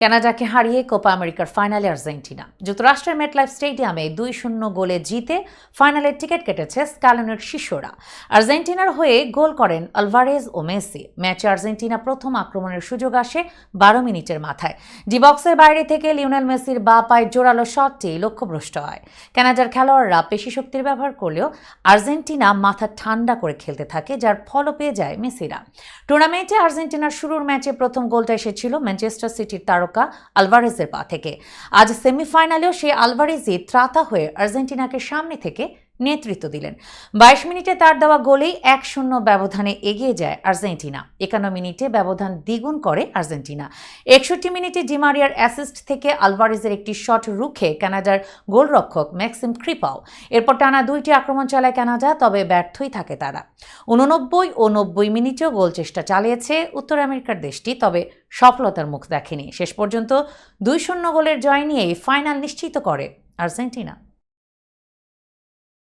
কানাডাকে হারিয়ে কোপা আমেরিকার ফাইনালে আর্জেন্টিনা। যুক্তরাষ্ট্রের মেটলাইফ স্টেডিয়ামে দুই শূন্য গোলে জিতে ফাইনালের টিকিট কেটেছে স্ক্যালনের শিষ্যরা আর্জেন্টিনার হয়ে গোল করেন আলভারেজ ও মেসি। ম্যাচে আর্জেন্টিনা প্রথম আক্রমণের সুযোগ আসে বারো মিনিটের মাথায়। ডিবক্সের বাইরে থেকে লিওনেল মেসির বা পায়ের জোরালো শটটি লক্ষ্যভ্রষ্ট হয়। কানাডার খেলোয়াড়রা পেশি শক্তির ব্যবহার করলেও আর্জেন্টিনা মাথা ঠান্ডা করে খেলতে থাকে, যার ফলও পেয়ে যায় মেসিরা। টুর্নামেন্টে আর্জেন্টিনার শুরুর ম্যাচে প্রথম গোলটা এসেছিল ম্যানচেস্টার সিটির তারকা আলভারেজের পা থেকে। আজ সেমিফাইনালেও সেই আলভারেজই ত্রাতা হয়ে আর্জেন্টিনাকে সামনে থেকে নেতৃত্ব দিলেন। বাইশ মিনিটে তার দেওয়া গোলেই এক শূন্য ব্যবধানে এগিয়ে যায় আর্জেন্টিনা। একান্ন মিনিটে ব্যবধান দ্বিগুণ করে আর্জেন্টিনা। একষট্টি মিনিটে ডিমারিয়ার অ্যাসিস্ট থেকে আলভারেজের একটি শট রুখে কানাডার গোলরক্ষক ম্যাক্সিম ক্রিপাও। এরপর টানা দুইটি আক্রমণ চালায় কানাডা, তবে ব্যর্থই থাকে তারা। উননব্বই ও নব্বই মিনিটেও গোল চেষ্টা চালিয়েছে উত্তর আমেরিকার দেশটি, তবে সফলতার মুখ দেখেনি। শেষ পর্যন্ত দুই শূন্য গোলের জয় নিয়েই ফাইনাল নিশ্চিত করে আর্জেন্টিনা।